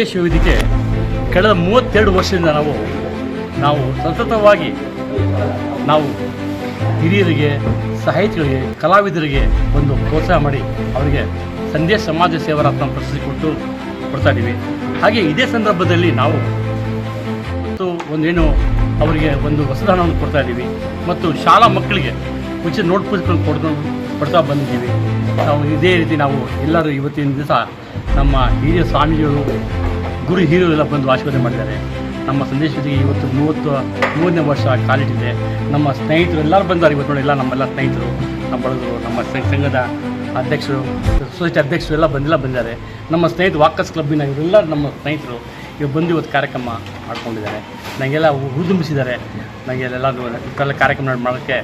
ಸಂದೇಶ ವೇದಿಕೆ ಕಳೆದ ಮೂವತ್ತೆರಡು ವರ್ಷದಿಂದ ನಾವು ನಾವು ಸತತವಾಗಿ, ನಾವು ಹಿರಿಯರಿಗೆ, ಸಾಹಿತಿಗಳಿಗೆ, ಕಲಾವಿದರಿಗೆ ಒಂದು ಪ್ರೋತ್ಸಾಹ ಮಾಡಿ ಅವರಿಗೆ ಸಂದೇಶ ಸಮಾಜ ಸೇವರತ್ನ ಪ್ರಶಸ್ತಿ ಕೊಟ್ಟು ಕೊಡ್ತಾ ಇದ್ದೀವಿ. ಹಾಗೆ ಇದೇ ಸಂದರ್ಭದಲ್ಲಿ ನಾವು ಮತ್ತು ಒಂದೇನು ಅವರಿಗೆ ಒಂದು ವಸದಾನವನ್ನು ಕೊಡ್ತಾ ಇದ್ದೀವಿ. ಮತ್ತು ಶಾಲಾ ಮಕ್ಕಳಿಗೆ ಉಚಿತ ನೋಟ್ ಪುಸ್ತಕಗಳನ್ನು ಕೊಡ್ತಾ ಕೊಡ್ತಾ ಬಂದಿದ್ದೀವಿ. ನಾವು ಇದೇ ರೀತಿ ನಾವು ಎಲ್ಲರೂ ಇವತ್ತಿನ ದಿವಸ ನಮ್ಮ ಹಿರಿಯ ಸ್ವಾಮೀಜಿಗಳು ಗುರು ಎಲ್ಲ ಬಂದು ಆಶೀರ್ವಾದ ಮಾಡಿದ್ದಾರೆ. ನಮ್ಮ ಸಂದೇಶದಿಗೆ ಇವತ್ತು ಮೂವತ್ತು, ಮೂರನೇ ವರ್ಷ ಕಾಲಿಟ್ಟಿದೆ. ನಮ್ಮ ಸ್ನೇಹಿತರು ಎಲ್ಲರೂ ಬಂದಾರೆ ಇವತ್ತು ನೋಡಿ, ಎಲ್ಲ ನಮ್ಮೆಲ್ಲ ಸ್ನೇಹಿತರು, ನಮ್ಮ ಬಳಗರು ನಮ್ಮ ಸಂಘ- ಸಂಘದ ಅಧ್ಯಕ್ಷರು, ಸೊಸೈಟಿ ಅಧ್ಯಕ್ಷರು ಎಲ್ಲ ಬಂದೆಲ್ಲ ಬಂದಿದ್ದಾರೆ. ನಮ್ಮ ಸ್ನೇಹಿತರು ವಾಕಸ್ ಕ್ಲಬ್ಬಿನ ಇವರೆಲ್ಲ ನಮ್ಮ ಸ್ನೇಹಿತರು ಇವ್ರು ಬಂದು ಇವತ್ತು ಕಾರ್ಯಕ್ರಮ ಮಾಡ್ಕೊಂಡಿದ್ದಾರೆ. ನನಗೆಲ್ಲ ಹುರಿದುಂಬಿಸಿದ್ದಾರೆ ನನಗೆ ಎಲ್ಲ ಇಷ್ಟೆಲ್ಲ ಕಾರ್ಯಕ್ರಮ ಮಾಡೋಕ್ಕೆ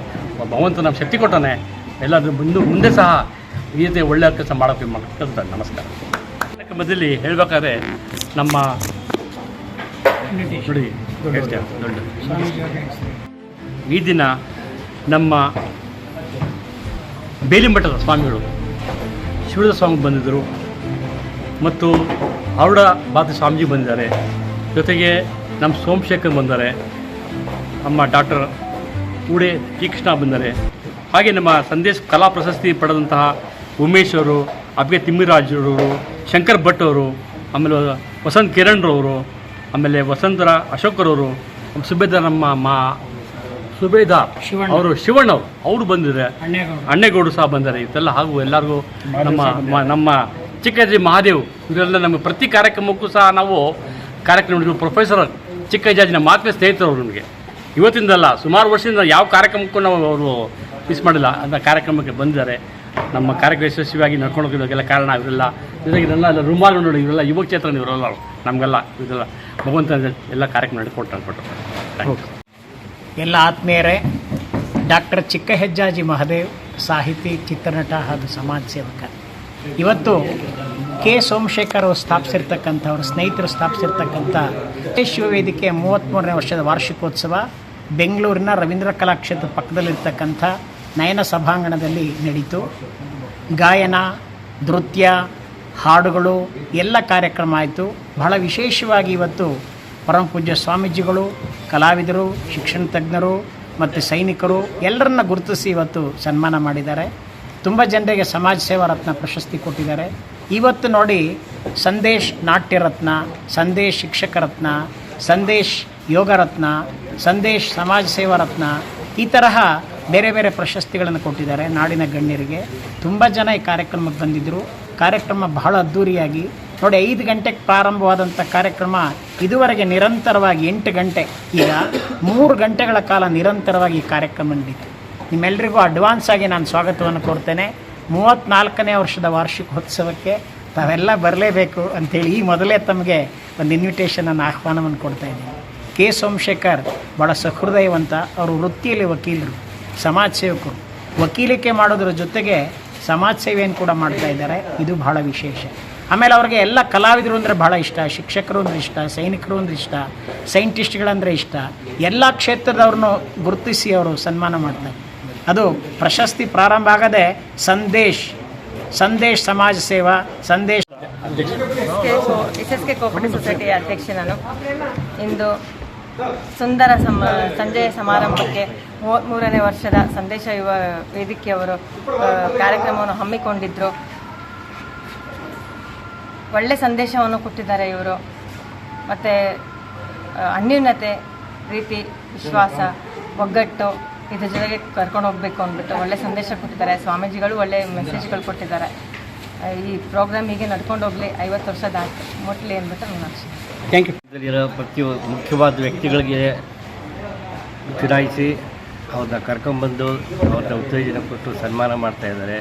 ಭಗವಂತ ನಮ್ಮ ಶಕ್ತಿ ಕೊಟ್ಟಾನೆ. ಎಲ್ಲರೂ ಮುಂದೆ ಮುಂದೆ ಸಹ ಈ ರೀತಿ ಒಳ್ಳೆಯ ಕೆಲಸ ಮಾಡೋಕ್ಕೆ ಮಾಡ್ಕೊಂತ ನಮಸ್ಕಾರ. ಕಾರ್ಯಕ್ರಮದಲ್ಲಿ ಹೇಳಬೇಕಾದ್ರೆ ನಮ್ಮ ನೋಡಿ ದೊಡ್ಡ ಈ ದಿನ ನಮ್ಮ ಬೇಲಿಮಠದ ಸ್ವಾಮಿಗಳು ಶಿವದ ಸ್ವಾಮಿ ಬಂದಿದ್ದರು ಮತ್ತು ಅವರ ಬಾತ ಸ್ವಾಮೀಜಿ ಬಂದಿದ್ದಾರೆ. ಜೊತೆಗೆ ನಮ್ಮ ಸೋಮಶೇಖರ್ ಬಂದಾರೆ ನಮ್ಮ ಡಾಕ್ಟರ್ ಉಡೆ ಶ್ರೀಕೃಷ್ಣ ಕೃಷ್ಣ ಬಂದ್ದಾರೆ ಹಾಗೆ ನಮ್ಮ ಸಂದೇಶ ಕಲಾ ಪ್ರಶಸ್ತಿ ಪಡೆದಂತಹ ಉಮೇಶ್ ಅವರು ಅಬ್ಗೆ ತಿಮ್ಮಿರಾಜರವರು ಶಂಕರ್ ಭಟ್ ಅವರು ಆಮೇಲೆ ವಸಂತ್ ಕಿರಣ್ರವರು ಆಮೇಲೆ ವಸಂತರ ಅಶೋಕರವರು ಸುಬೇದಾರ್ ನಮ್ಮ ಮಾ ಸುಬೇದಾರ್ ಅವರು ಶಿವಣ್ಣ ಅವರು ಅವರು ಬಂದಿದ್ದಾರೆ. ಅಣ್ಣೇಗೌಡರು ಸಹ ಬಂದಿದ್ದಾರೆ. ಇದೆಲ್ಲ ಹಾಗೂ ಎಲ್ಲರಿಗೂ ನಮ್ಮ ನಮ್ಮ ಚಿಕ್ಕಜ್ಜಿ ಮಹಾದೇವ್ ಇವರೆಲ್ಲ ನಮಗೆ ಪ್ರತಿ ಕಾರ್ಯಕ್ರಮಕ್ಕೂ ಸಹ ನಾವು ಕಾರ್ಯಕ್ರಮ ನೋಡಿದ್ವಿ ಪ್ರೊಫೆಸರ್ ಚಿಕ್ಕಜ್ಜಾಜಿನ ಮಾತ್ರ ಸ್ನೇಹಿತರು ಅವರು ನಮಗೆ. ಇವತ್ತಿಂದಲ್ಲ ಸುಮಾರು ವರ್ಷದಿಂದ ಯಾವ ಕಾರ್ಯಕ್ರಮಕ್ಕೂ ನಾವು ಅವರು ಮಿಸ್ ಮಾಡಿಲ್ಲ. ಅಂತ ಕಾರ್ಯಕ್ರಮಕ್ಕೆ ಬಂದಿದ್ದಾರೆ. ನಮ್ಮ ಕಾರ್ಯಕ್ರಮ ಯಶಸ್ವಿಯಾಗಿ ನಡ್ಕೊಂಡು ಹೋಗಿರೋದಕ್ಕೆಲ್ಲ ಕಾರಣ ಇವರೆಲ್ಲ. ಜೊತೆಗೆ ಇದೆಲ್ಲ ಎಲ್ಲ ರುಮಾಲು ನೋಡಿ, ಇವರೆಲ್ಲ ಯುವಕ ಚೇತನ ಇವರೆಲ್ಲ. ನಮಗೆಲ್ಲ ಇದೆಲ್ಲ ಭಗವಂತ ಎಲ್ಲ ಕಾರ್ಯಕ್ರಮ ನಡ್ಕೊಟ್ಟು ಅಂದ್ಬಿಟ್ಟು. ಎಲ್ಲ ಆತ್ಮೀಯರೇ, ಡಾಕ್ಟರ್ ಚಿಕ್ಕ ಹೆಜ್ಜಾಜಿ ಮಹದೇವ್ ಸಾಹಿತಿ, ಚಿತ್ರನಟ ಹಾಗೂ ಸಮಾಜ ಸೇವಕ. ಇವತ್ತು ಕೆ ಸೋಮಶೇಖರ್ ಅವರು ಸ್ಥಾಪಿಸಿರ್ತಕ್ಕಂಥ ಅವ್ರ ಸ್ನೇಹಿತರು ಸ್ಥಾಪಿಸಿರ್ತಕ್ಕಂಥ ವಿಶ್ವ ವೇದಿಕೆ ಮೂವತ್ತ್ಮೂರನೇ ವರ್ಷದ ವಾರ್ಷಿಕೋತ್ಸವ, ಬೆಂಗಳೂರಿನ ರವೀಂದ್ರ ಕಲಾಕ್ಷೇತ್ರ ಪಕ್ಕದಲ್ಲಿರ್ತಕ್ಕಂಥ ನಯನ ಸಭಾಂಗಣದಲ್ಲಿ ನಡೀತು. ಗಾಯನ, ನೃತ್ಯ, ಹಾಡುಗಳು, ಎಲ್ಲ ಕಾರ್ಯಕ್ರಮ ಆಯಿತು. ಬಹಳ ವಿಶೇಷವಾಗಿ ಇವತ್ತು ಪರಮ ಪೂಜ್ಯ ಸ್ವಾಮೀಜಿಗಳು, ಕಲಾವಿದರು, ಶಿಕ್ಷಣ ತಜ್ಞರು ಮತ್ತು ಸೈನಿಕರು ಎಲ್ಲರನ್ನ ಗುರುತಿಸಿ ಇವತ್ತು ಸನ್ಮಾನ ಮಾಡಿದ್ದಾರೆ. ತುಂಬ ಜನರಿಗೆ ಸಮಾಜ ಸೇವಾ ರತ್ನ ಪ್ರಶಸ್ತಿ ಕೊಟ್ಟಿದ್ದಾರೆ. ಇವತ್ತು ನೋಡಿ ಸಂದೇಶ್ ನಾಟ್ಯ ರತ್ನ, ಸಂದೇಶ್ ಶಿಕ್ಷಕ ರತ್ನ, ಸಂದೇಶ್ ಯೋಗ ರತ್ನ, ಸಂದೇಶ್ ಸಮಾಜ ಸೇವಾ ರತ್ನ ಈ ತರಹ ಬೇರೆ ಬೇರೆ ಪ್ರಶಸ್ತಿಗಳನ್ನು ಕೊಟ್ಟಿದ್ದಾರೆ. ನಾಡಿನ ಗಣ್ಯರಿಗೆ ತುಂಬ ಜನ ಈ ಕಾರ್ಯಕ್ರಮಕ್ಕೆ ಬಂದಿದ್ದರು ಕಾರ್ಯಕ್ರಮ ಬಹಳ ಅದ್ಧೂರಿಯಾಗಿ ನೋಡಿ, ಐದು ಗಂಟೆಗೆ ಪ್ರಾರಂಭವಾದಂಥ ಕಾರ್ಯಕ್ರಮ ಇದುವರೆಗೆ ನಿರಂತರವಾಗಿ ಎಂಟು ಗಂಟೆ. ಈಗ ಮೂರು ಗಂಟೆಗಳ ಕಾಲ ನಿರಂತರವಾಗಿ ಈ ಕಾರ್ಯಕ್ರಮ ನಡೀತು. ನಿಮ್ಮೆಲ್ಲರಿಗೂ ಅಡ್ವಾನ್ಸ್ ಆಗಿ ನಾನು ಸ್ವಾಗತವನ್ನು ಕೊಡ್ತೇನೆ. ಮೂವತ್ತ್ನಾಲ್ಕನೇ ವರ್ಷದ ವಾರ್ಷಿಕೋತ್ಸವಕ್ಕೆ ತಾವೆಲ್ಲ ಬರಲೇಬೇಕು ಅಂಥೇಳಿ ಈ ಮೊದಲೇ ತಮಗೆ ಒಂದು ಇನ್ವಿಟೇಷನನ್ನು ಆಹ್ವಾನವನ್ನು ಕೊಡ್ತಾ ಇದ್ದೀನಿ. ಕೆ ಸೋಮಶೇಖರ್ ಭಾಳ ಸಹೃದಯವಂತ, ಅವರು ವೃತ್ತಿಯಲ್ಲಿ ವಕೀಲರು. ಸಮಾಜ ಸೇವಕರು. ವಕೀಲಿಕೆ ಮಾಡೋದ್ರ ಜೊತೆಗೆ ಸಮಾಜ ಸೇವೆಯನ್ನು ಕೂಡ ಮಾಡ್ತಾ ಇದ್ದಾರೆ. ಇದು ಬಹಳ ವಿಶೇಷ. ಆಮೇಲೆ ಅವ್ರಿಗೆ ಎಲ್ಲ ಕಲಾವಿದರು ಅಂದರೆ ಭಾಳ ಇಷ್ಟ, ಶಿಕ್ಷಕರು ಅಂದರೆ ಇಷ್ಟ, ಸೈನಿಕರು ಅಂದರೆ ಇಷ್ಟ ಸೈಂಟಿಸ್ಟ್ಗಳಂದರೆ ಇಷ್ಟ. ಎಲ್ಲ ಕ್ಷೇತ್ರದವ್ರನ್ನೂ ಗುರುತಿಸಿ ಅವರು ಸನ್ಮಾನ ಮಾಡ್ತಾರೆ. ಅದು ಪ್ರಶಸ್ತಿ ಪ್ರಾರಂಭ ಆಗದೆ ಸಂದೇಶ್ ಸಂದೇಶ್ ಸಮಾಜ ಸೇವಾ, ಸಂದೇಶ್. ಅಧ್ಯಕ್ಷೆ ನಾನು. ಇಂದು ಸುಂದರ ಸಮ, ಸಂಜೆಯ ಸಮಾರಂಭಕ್ಕೆ ಮೂವತ್ತ್ಮೂರನೇ ವರ್ಷದ ಸಂದೇಶ ಯುವ ವೇದಿಕೆಯವರು ಕಾರ್ಯಕ್ರಮವನ್ನು ಹಮ್ಮಿಕೊಂಡಿದ್ದರು ಒಳ್ಳೆ ಸಂದೇಶವನ್ನು ಕೊಟ್ಟಿದ್ದಾರೆ ಇವರು. ಮತ್ತು ಅನ್ಯೂನ್ಯತೆ, ಪ್ರೀತಿ, ವಿಶ್ವಾಸ, ಒಗ್ಗಟ್ಟು, ಇದ್ರ ಜೊತೆಗೆ ಕರ್ಕೊಂಡು ಹೋಗಬೇಕು ಅಂದ್ಬಿಟ್ಟು ಒಳ್ಳೆ ಸಂದೇಶ ಕೊಟ್ಟಿದ್ದಾರೆ. ಸ್ವಾಮೀಜಿಗಳು ಒಳ್ಳೆ ಮೆಸೇಜ್ಗಳು ಕೊಟ್ಟಿದ್ದಾರೆ. ಈ ಪ್ರೋಗ್ರಾಮ್ ಹೀಗೆ ನಡ್ಕೊಂಡು ಹೋಗಲಿ, ಐವತ್ತು ವರ್ಷದ ಮುಟ್ಲಿ ಅಂದ್ಬಿಟ್ಟು ನನ್ನ ಥ್ಯಾಂಕ್ ಯು ಇದರಲ್ಲಿರೋ ಪ್ರತಿ ಮುಖ್ಯವಾದ ವ್ಯಕ್ತಿಗಳಿಗೆ ಚುನಾಯಿಸಿ ಅವ್ರನ್ನ ಕರ್ಕೊಂಬಂದು ಅವ್ರನ್ನ ಉತ್ತೇಜನ ಕೊಟ್ಟು ಸನ್ಮಾನ ಮಾಡ್ತಾ ಇದ್ದಾರೆ.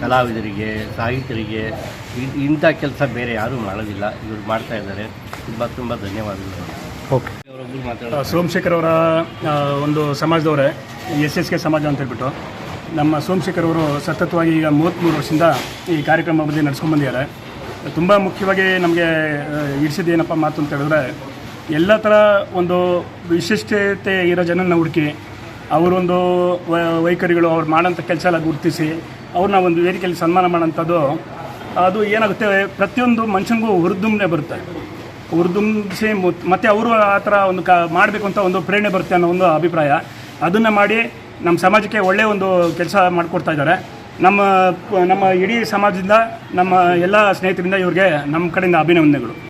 ಕಲಾವಿದರಿಗೆ ಸಾಹಿತ್ಯರಿಗೆ ಇ- ಇಂಥ ಕೆಲಸ ಬೇರೆ ಯಾರೂ ಮಾಡೋದಿಲ್ಲ. ಇವರು ಮಾಡ್ತಾ ಇದ್ದಾರೆ. ತುಂಬ ತುಂಬ ಧನ್ಯವಾದಗಳು. ಓಕೆ ಅವರೊಬ್ಬರು ಮಾತಾಡೋದು ಸೋಮಶೇಖರ್ ಅವರ ಒಂದು ಸಮಾಜದವರೇ ಎಸ್ ಎಸ್ ಕೆ ಸಮಾಜ ಅಂತ ಹೇಳ್ಬಿಟ್ಟು ನಮ್ಮ ಸೋಮಶೇಖರ್ ಅವರು ಸತತವಾಗಿ ಈಗ ಮೂವತ್ತ್ಮೂರು ವರ್ಷದಿಂದ ಈ ಕಾರ್ಯಕ್ರಮ ಬಗ್ಗೆ ನಡ್ಸ್ಕೊಂಡು ಬಂದಿದ್ದಾರೆ. ತುಂಬ ಮುಖ್ಯವಾಗಿ ನಮಗೆ ಇರಿಸಿದ ಏನಪ್ಪ ಮಾತು ಅಂತ ಹೇಳಿದ್ರೆ, ಎಲ್ಲ ಥರ ಒಂದು ವಿಶಿಷ್ಟತೆ ಇರೋ ಜನನ ಹುಡುಕಿ, ಅವರೊಂದು ವೈಖರಿಗಳು ಅವ್ರು ಮಾಡೋಂಥ ಕೆಲಸ ಎಲ್ಲ ಗುರುತಿಸಿ, ಅವ್ರನ್ನ ಒಂದು ವೇದಿಕೆಯಲ್ಲಿ ಸನ್ಮಾನ ಮಾಡೋಂಥದ್ದು, ಅದು ಏನಾಗುತ್ತೆ, ಪ್ರತಿಯೊಂದು ಮನುಷ್ಯನಿಗೂ ಹುರಿದುಂಬನೆ ಬರುತ್ತೆ. ಹುರಿದುಂಬಿಸಿ ಮತ್ತು ಅವರು ಆ ಥರ ಒಂದು ಕ, ಮಾಡಬೇಕು ಅಂತ ಒಂದು ಪ್ರೇರಣೆ ಬರುತ್ತೆ ಅನ್ನೋ ಒಂದು ಅಭಿಪ್ರಾಯ. ಅದನ್ನು ಮಾಡಿ ನಮ್ಮ ಸಮಾಜಕ್ಕೆ ಒಳ್ಳೆಯ ಒಂದು ಕೆಲಸ ಮಾಡಿಕೊಡ್ತಾ ಇದ್ದಾರೆ. ನಮ್ಮ ನಮ್ಮ ಇಡೀ ಸಮಾಜದಿಂದ ನಮ್ಮ ಎಲ್ಲ ಸ್ನೇಹಿತರಿಂದ ಇವ್ರಿಗೆ ನಮ್ಮ ಕಡೆಯಿಂದ ಅಭಿನಂದನೆಗಳು.